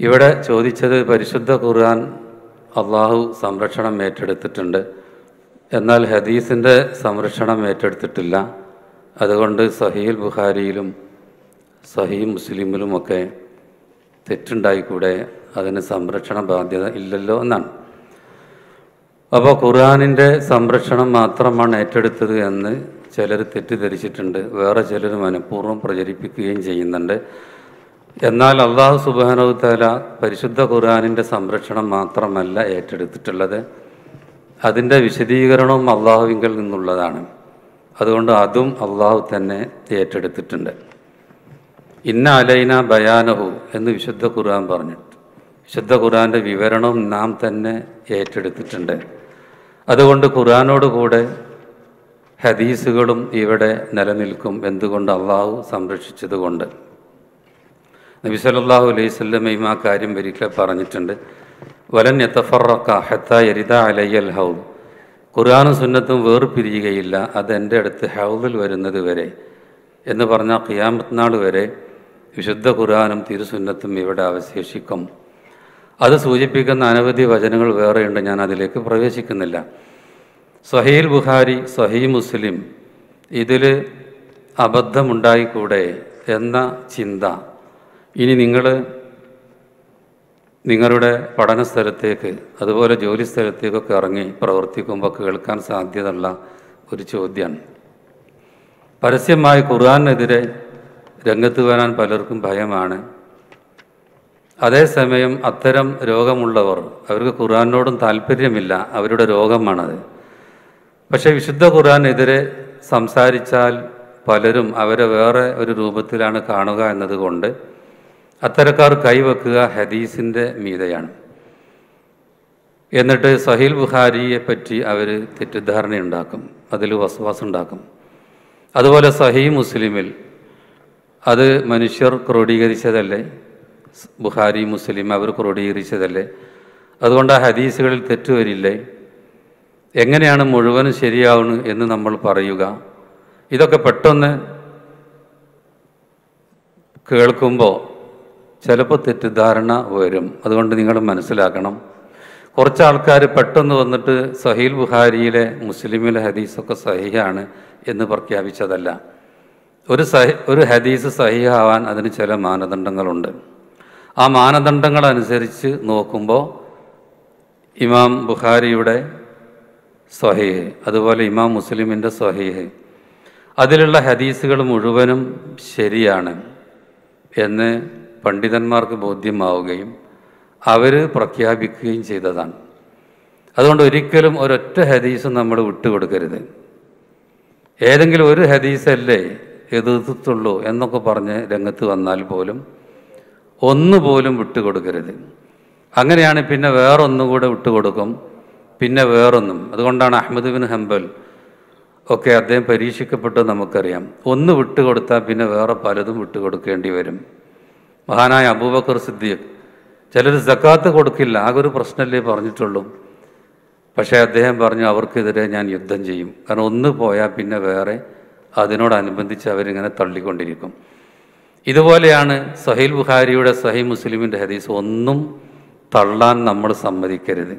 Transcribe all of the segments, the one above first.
ഇവിടെ ചോദിച്ചത് പരിശുദ്ധ ഖുർആൻ അള്ളാഹു സംരക്ഷണം ഏറ്റെടുത്തിട്ടുണ്ട്. എന്നാൽ ഹദീസിന്റെ സംരക്ഷണം ഏറ്റെടുത്തിട്ടില്ല. അതുകൊണ്ട് സഹീൽ ബുഖാരിയിലും സഹീ മുസ്ലിമിലുമൊക്കെ തെറ്റുണ്ടായിക്കൂടെ? അതിന് സംരക്ഷണ ബാധ്യത ഇല്ലല്ലോ എന്നാണ്. അപ്പോൾ ഖുർആാനിന്റെ സംരക്ഷണം മാത്രമാണ് ഏറ്റെടുത്തത് എന്ന് ചിലർ തെറ്റിദ്ധരിച്ചിട്ടുണ്ട്. വേറെ ചിലർ മനഃപൂർവം പ്രചരിപ്പിക്കുകയും ചെയ്യുന്നുണ്ട്. എന്നാൽ അള്ളാഹു സുബാനവ് തല പരിശുദ്ധ ഖുർആാനിന്റെ സംരക്ഷണം മാത്രമല്ല ഏറ്റെടുത്തിട്ടുള്ളത്. അതിന്റെ വിശദീകരണവും അള്ളാഹുവിങ്കിൽ നിന്നുള്ളതാണ്. അതുകൊണ്ട് അതും അള്ളാഹു തന്നെ ഏറ്റെടുത്തിട്ടുണ്ട്. ഇന്ന അലൈന ബയാനഹു എന്ന് വിശുദ്ധ ഖുർആൻ പറഞ്ഞിട്ട് വിശുദ്ധ ഖുർആന്റെ വിവരണവും നാം തന്നെ ഏറ്റെടുത്തിട്ടുണ്ട്. അതുകൊണ്ട് ഖുർആനോട് കൂടെ ഹദീസുകളും ഇവിടെ നിലനിൽക്കും എന്തുകൊണ്ട് അള്ളാഹു സംരക്ഷിച്ചതുകൊണ്ട്. നബി സല്ലല്ലാഹു അലൈഹി സ്വല്ലമയും ആ കാര്യം ഒരിക്കൽ പറഞ്ഞിട്ടുണ്ട്. വലൻ യത്തഫറക്ക ഹത്ത യരിത അലയ്യൽ ഹൗദ് ഖുർആാനും സുന്നത്തും വേർപിരിയുകയില്ല. അത് എന്റെ അടുത്ത് ഹൗദിൽ വരുന്നത് വരെ. എന്ന് പറഞ്ഞ ഖിയാമത്ത് നാൾ വരെ വിശുദ്ധ ഖുർആാനും തിരുസുന്നത്തും ഇവിടെ അവശേഷിക്കും. അത് സൂചിപ്പിക്കുന്ന അനവധി വചനങ്ങൾ വേറെയുണ്ട്. ഞാൻ അതിലേക്ക് പ്രവേശിക്കുന്നില്ല. സഹീൽ ബുഹാരി സഹീ മുസ്ലിം ഇതിൽ അബദ്ധമുണ്ടായിക്കൂടെ എന്ന ചിന്ത. ഇനി നിങ്ങൾ നിങ്ങളുടെ പഠന സ്ഥലത്തേക്ക് അതുപോലെ ജോലി സ്ഥലത്തേക്കൊക്കെ ഇറങ്ങി പ്രവർത്തിക്കുമ്പോൾ കേൾക്കാൻ സാധ്യതയുള്ള ഒരു ചോദ്യമാണ് പരസ്യമായി ഖുർആാനെതിരെ രംഗത്ത് വരാൻ പലർക്കും ഭയമാണ്. അതേസമയം അത്തരം രോഗമുള്ളവർ അവർക്ക് ഖുർആാനോടും താല്പര്യമില്ല അവരുടെ രോഗമാണത്. പക്ഷേ വിശുദ്ധ ഖുർആാനെതിരെ സംസാരിച്ചാൽ പലരും അവരെ വേറെ ഒരു രൂപത്തിലാണ് കാണുക എന്നതുകൊണ്ട് അത്തരക്കാർ കൈവെക്കുക ഹദീസിന്റെ മീതയാണ്. എന്നിട്ട് സഹീൽ ബുഹാരിയെ പറ്റി അവർ തെറ്റിദ്ധാരണയുണ്ടാക്കും അതിൽ വസവാസം ഉണ്ടാക്കും അതുപോലെ സഹീ മുസ്ലിമിൽ അത് മനുഷ്യർ ക്രോഡീകരിച്ചതല്ലേ? ബുഹാരി മുസ്ലിം അവർ ക്രോഡീകരിച്ചതല്ലേ? അതുകൊണ്ട് ആ ഹദീസുകളിൽ തെറ്റ് വരില്ലേ? എങ്ങനെയാണ് മുഴുവനും ശരിയാവുന്നു എന്ന് നമ്മൾ പറയുക? ഇതൊക്കെ പെട്ടെന്ന് കേൾക്കുമ്പോൾ ചിലപ്പോൾ തെറ്റിദ്ധാരണ വരും. അതുകൊണ്ട് നിങ്ങൾ മനസ്സിലാക്കണം. കുറച്ച് ആൾക്കാർ പെട്ടെന്ന് വന്നിട്ട് സഹീൽ ബുഹാരിയിലെ മുസ്ലിമിലെ ഹദീസൊക്കെ സഹിയാണ് എന്ന് പ്രഖ്യാപിച്ചതല്ല. ഒരു സഹി ഒരു ഹദീസ് സഹിയാവാൻ അതിന് ചില മാനദണ്ഡങ്ങളുണ്ട്. ആ മാനദണ്ഡങ്ങൾ അനുസരിച്ച് നോക്കുമ്പോൾ ഇമാം ബുഖാരിയുടെ സ്വഹീഹ് അതുപോലെ ഇമാം മുസ്ലിമിന്റെ സ്വഹീഹ് അതിലുള്ള ഹദീസുകൾ മുഴുവനും ശരിയാണ് എന്ന് പണ്ഡിതന്മാർക്ക് ബോധ്യമാവുകയും അവർ പ്രഖ്യാപിക്കുകയും ചെയ്തതാണ്. അതുകൊണ്ട് ഒരിക്കലും ഒരൊറ്റ ഹദീസും നമ്മൾ വിട്ടുകൊടുക്കരുത്. ഏതെങ്കിലും ഒരു ഹദീസല്ലേ എതിർത്തുള്ളൂ എന്നൊക്കെ പറഞ്ഞ് രംഗത്ത് വന്നാൽ പോലും ഒന്നുപോലും വിട്ടുകൊടുക്കരുത്. അങ്ങനെയാണ് പിന്നെ വേറൊന്നുകൂടെ വിട്ടുകൊടുക്കും പിന്നെ വേറൊന്നും. അതുകൊണ്ടാണ് അഹമ്മദ് ബിൻ ഹംബൽ ഒക്കെ അദ്ദേഹം പരീക്ഷിക്കപ്പെട്ടത് നമുക്കറിയാം. ഒന്ന് വിട്ടുകൊടുത്താൽ പിന്നെ വേറെ പലതും വിട്ടുകൊടുക്കേണ്ടി വരും. മഹാനായ അബൂബക്കർ സിദ്ദീഖ് ചിലർ സക്കാത്ത് കൊടുക്കില്ല ആകെ ഒരു പ്രശ്നമല്ലേ പറഞ്ഞിട്ടുള്ളൂ. പക്ഷേ അദ്ദേഹം പറഞ്ഞു അവർക്കെതിരെ ഞാൻ യുദ്ധം ചെയ്യും. കാരണം ഒന്ന് പോയാൽ പിന്നെ വേറെ അതിനോടനുബന്ധിച്ച് അവരിങ്ങനെ തള്ളിക്കൊണ്ടിരിക്കും. ഇതുപോലെയാണ് സഹീൽ ബുഖാരിയുടെ സഹി മുസ്ലിമിന്റെ ഹദീസ് ഒന്നും തള്ളാൻ നമ്മൾ സമ്മതിക്കരുത്.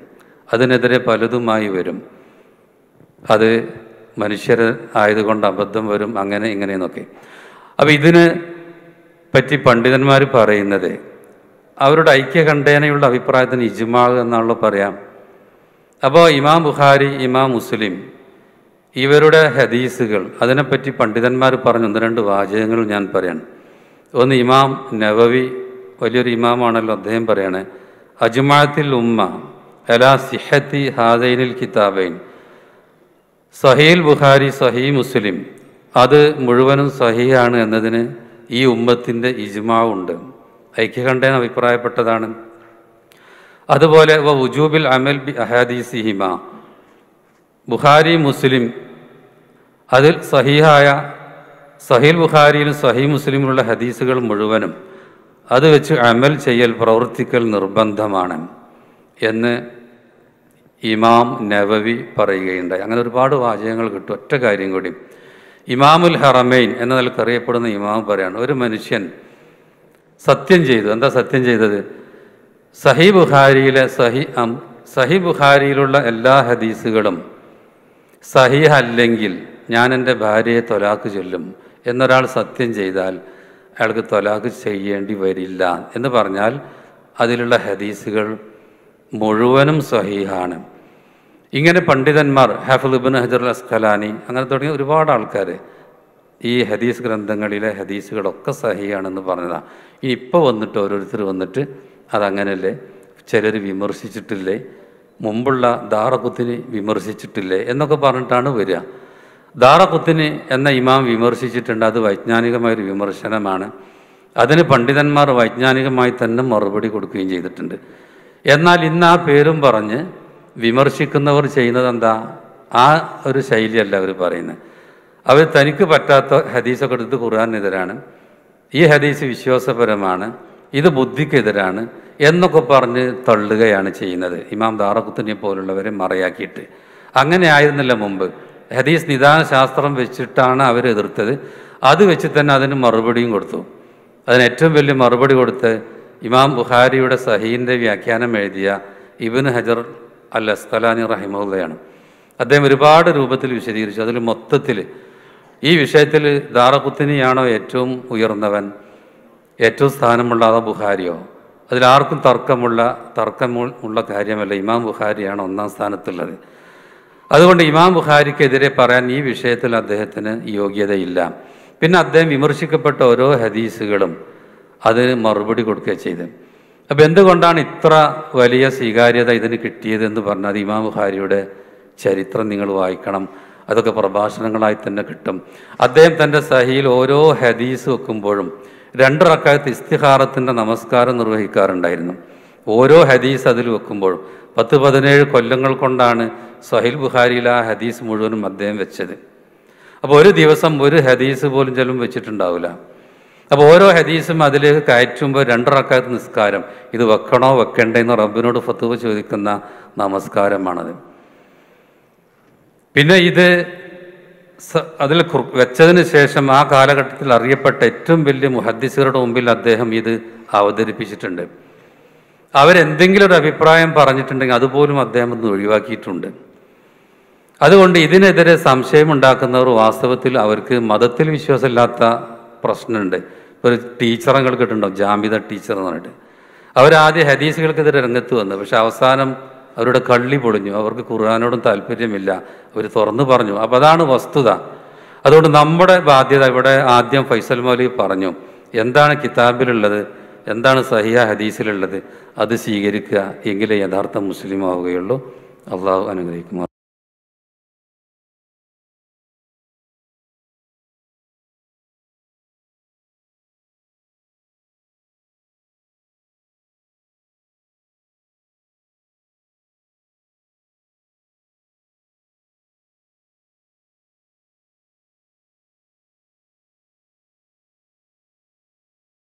അതിനെതിരെ പലതുമായി വരും. അത് മനുഷ്യർ ആയതുകൊണ്ട് അബദ്ധം വരും അങ്ങനെ ഇങ്ങനെയെന്നൊക്കെ. അപ്പോൾ ഇതിന് പറ്റി പണ്ഡിതന്മാർ പറയുന്നത്. അവരുടെ ഐക്യകണ്ഠേനയുള്ള അഭിപ്രായത്തിന് ഇജ്മാൾ എന്നുള്ള പറയാം. അപ്പോൾ ഇമാം ബുഖാരി ഇമാം മുസ്ലിം ഇവരുടെ ഹദീസുകൾ അതിനെപ്പറ്റി പണ്ഡിതന്മാർ പറഞ്ഞ ഒന്ന് രണ്ട് വാചകങ്ങൾ ഞാൻ പറയാം ഒന്ന് ഇമാം നവവി വലിയൊരു ഇമാമാണല്ലോ അദ്ദേഹം പറയണേ. അജ്മാത്തിൽ ഉമ്മ അലാ സിഹത്തി ഹാദൈനിൽ കിതാബൈൻ. സഹീൽ ബുഖാരി സഹീ മുസ്ലിം. അത് മുഴുവനും സഹിയാണ് എന്നതിന് ഈ ഉമ്മത്തിന്റെ ഇജ്മാവുണ്ട്. ഐക്യകണ്ഠേന അഭിപ്രായപ്പെട്ടതാണ്. അതുപോലെ വ വുജൂബിൽ അമൽ ബി അഹാദീസിഹിമ. ബുഹാരി മുസ്ലിം. അതിൽ സഹീഹായ സഹീൽ ബുഹാരിയിലും സഹീ മുസ്ലിമിലുള്ള ഹദീസുകൾ മുഴുവനും അത് വെച്ച് അമൽ ചെയ്യൽ പ്രവർത്തിക്കൽ നിർബന്ധമാണ് എന്ന് ഇമാം നവവി പറയുകയുണ്ടായി. അങ്ങനെ ഒരുപാട് വാചകങ്ങൾ കിട്ടും. ഒറ്റ കാര്യം കൂടി. ഇമാമുൽ ഹറമൈൻ എന്ന നിലയ്ക്ക് അറിയപ്പെടുന്ന ഇമാം പറയാണ്. ഒരു മനുഷ്യൻ സത്യം ചെയ്തു. എന്താ സത്യം ചെയ്തത്? സഹി ബുഖാരിയിലെ സഹി സഹി ബുഖാരിയിലുള്ള എല്ലാ ഹദീസുകളും സഹീഹ് അല്ലെങ്കിൽ ഞാൻ എന്റെ ഭാര്യയെ തൊലാക്ക് ചൊല്ലും എന്നൊരാൾ സത്യം ചെയ്താൽ അയാൾക്ക് തൊലാക്ക് ചെയ്യേണ്ടി വരില്ല എന്ന് പറഞ്ഞാൽ അതിലുള്ള ഹദീസുകൾ മുഴുവനും സഹീഹാണ്. ഇങ്ങനെ പണ്ഡിതന്മാർ ഇബിൻ ഹജർ അസ്കലാനി അങ്ങനെ തുടങ്ങിയ ഒരുപാട് ആൾക്കാർ ഈ ഹദീസ് ഗ്രന്ഥങ്ങളിലെ ഹദീസുകളൊക്കെ സഹിയാണെന്ന് പറഞ്ഞതാണ് ഇനി ഇപ്പോൾ വന്നിട്ട് ഓരോരുത്തർ വന്നിട്ട് അതങ്ങനല്ലേ? ചിലർ വിമർശിച്ചിട്ടില്ലേ? മുമ്പുള്ള ദാറക്കുത്തിനെ വിമർശിച്ചിട്ടില്ലേ? എന്നൊക്കെ പറഞ്ഞിട്ടാണ് വരിക. ദാറക്കുത്തിന് എന്ന ഇമാം വിമർശിച്ചിട്ടുണ്ട്. അത് വൈജ്ഞാനികമായൊരു വിമർശനമാണ്. അതിന് പണ്ഡിതന്മാർ വൈജ്ഞാനികമായി തന്നെ മറുപടി കൊടുക്കുകയും ചെയ്തിട്ടുണ്ട്. എന്നാൽ ഇന്ന് ആ പേരും പറഞ്ഞ് വിമർശിക്കുന്നവർ ചെയ്യുന്നത് എന്താ ആ ഒരു ശൈലിയല്ല അവർ പറയുന്നത് അവർ തനിക്ക് പറ്റാത്ത ഹദീസൊക്കെ എടുത്ത് ഖുർആാനെതിരാണ് ഈ ഹദീസ് വിശ്വാസപരമാണ്. ഇത് ബുദ്ധിക്കെതിരാണ് എന്നൊക്കെ പറഞ്ഞ് തള്ളുകയാണ് ചെയ്യുന്നത്. ഇമാം ദാറക്കുത്തിനെ പോലുള്ളവരെ മറയാക്കിയിട്ട്. അങ്ങനെ ആയിരുന്നില്ല മുമ്പ്. ഹദീസ് നിദാന ശാസ്ത്രം വെച്ചിട്ടാണ് അവർ എതിർത്തത്. അത് വെച്ച് തന്നെ അതിന് മറുപടിയും കൊടുത്തു. അതിന് ഏറ്റവും വലിയ മറുപടി കൊടുത്ത് ഇമാം ബുഖാരിയുടെ സഹീന്റെ വ്യാഖ്യാനം എഴുതിയ ഇബിൻ ഹജർ അൽ അസ്കലാനി റഹിമുള്ളയാണ് അദ്ദേഹം ഒരുപാട് രൂപത്തിൽ വിശദീകരിച്ചു. അതിൽ മൊത്തത്തിൽ ഈ വിഷയത്തിൽ ദാറഖുത്തിനിയാണോ ഏറ്റവും ഉയർന്നവൻ? ഏറ്റവും സ്ഥാനമുള്ള അതോ ബുഹാരിയോ അതിലാർക്കും തർക്കമുള്ള തർക്കമുള്ള കാര്യമല്ല. ഇമാം ബുഹാരിയാണ് ഒന്നാം സ്ഥാനത്തുള്ളത്. അതുകൊണ്ട് ഇമാം ബുഹാരിക്കെതിരെ പറയാൻ ഈ വിഷയത്തിൽ അദ്ദേഹത്തിന് യോഗ്യതയില്ല. പിന്നെ അദ്ദേഹം വിമർശിക്കപ്പെട്ട ഓരോ ഹദീസുകളും അതിന് മറുപടി കൊടുക്കുക ചെയ്ത് അപ്പം എന്തുകൊണ്ടാണ് ഇത്ര വലിയ സ്വീകാര്യത ഇതിന് കിട്ടിയത് എന്ന് പറഞ്ഞാൽ ഇമാം ബുഖാരിയുടെ ചരിത്രം നിങ്ങൾ വായിക്കണം. അതൊക്കെ പ്രഭാഷണങ്ങളായി തന്നെ കിട്ടും. അദ്ദേഹം തന്റെ സഹിയിൽ ഓരോ ഹദീസ് വെക്കുമ്പോഴും രണ്ട് റക്കായത്ത് ഇസ്തിഹാറത്തിന്റെ നമസ്കാരം നിർവഹിക്കാറുണ്ടായിരുന്നു. ഓരോ ഹദീസ് അതിൽ വെക്കുമ്പോഴും. പത്ത് പതിനേഴ് കൊല്ലങ്ങൾ കൊണ്ടാണ് സഹിൽ ബുഹാരിയിൽ ആ ഹദീസ് മുഴുവനും അദ്ദേഹം വെച്ചത്. അപ്പോൾ ഒരു ദിവസം ഒരു ഹദീസ് പോലും ചിലവും വെച്ചിട്ടുണ്ടാവില്ല. അപ്പോൾ ഓരോ ഹദീസും അതിൽ കയറ്റുമ്പോൾ രണ്ടറക്കാലത്ത് നിസ്കാരം. ഇത് വെക്കണോ വെക്കണ്ടേ എന്ന് റബ്ബിനോട് ഫത്തുവ ചോദിക്കുന്ന നമസ്കാരമാണത്. പിന്നെ ഇത് അതിൽ വെച്ചതിന് ശേഷം ആ കാലഘട്ടത്തിൽ അറിയപ്പെട്ട ഏറ്റവും വലിയ മുഹദ്ദിസുകളുടെ മുമ്പിൽ അദ്ദേഹം ഇത് അവതരിപ്പിച്ചിട്ടുണ്ട്. അവരെന്തെങ്കിലും ഒരു അഭിപ്രായം പറഞ്ഞിട്ടുണ്ടെങ്കിൽ അതുപോലും അദ്ദേഹം ഒന്ന് ഒഴിവാക്കിയിട്ടുണ്ട്. അതുകൊണ്ട് ഇതിനെതിരെ സംശയമുണ്ടാക്കുന്നവർ വാസ്തവത്തിൽ അവർക്ക് മതത്തിൽ വിശ്വാസമില്ലാത്ത പ്രശ്നമുണ്ട്. ഒരു ടീച്ചറങ്ങൾ കിട്ടുന്നുണ്ടാവും ജാമ്യത ടീച്ചർ എന്ന് പറഞ്ഞിട്ട്. അവരാദ്യം ഹദീസുകൾക്കെതിരെ രംഗത്ത് വന്നു. പക്ഷെ അവസാനം അവരുടെ കള്ളി പൊളിഞ്ഞു. അവർക്ക് ഖുർആാനോടും താല്പര്യമില്ല. അവർ തുറന്നു പറഞ്ഞു. അപ്പം അതാണ് വസ്തുത. അതുകൊണ്ട് നമ്മുടെ ബാധ്യത ഇവിടെ ആദ്യം ഫൈസൽ മൗലി പറഞ്ഞു. എന്താണ് കിതാബിലുള്ളത്? എന്താണ് സഹിയ ഹദീസിലുള്ളത്? അത് സ്വീകരിക്കുക എങ്കിലേ യഥാർത്ഥ മുസ്ലിം ആവുകയുള്ളൂ അള്ളാഹു അനുഗ്രഹിക്കുമാർ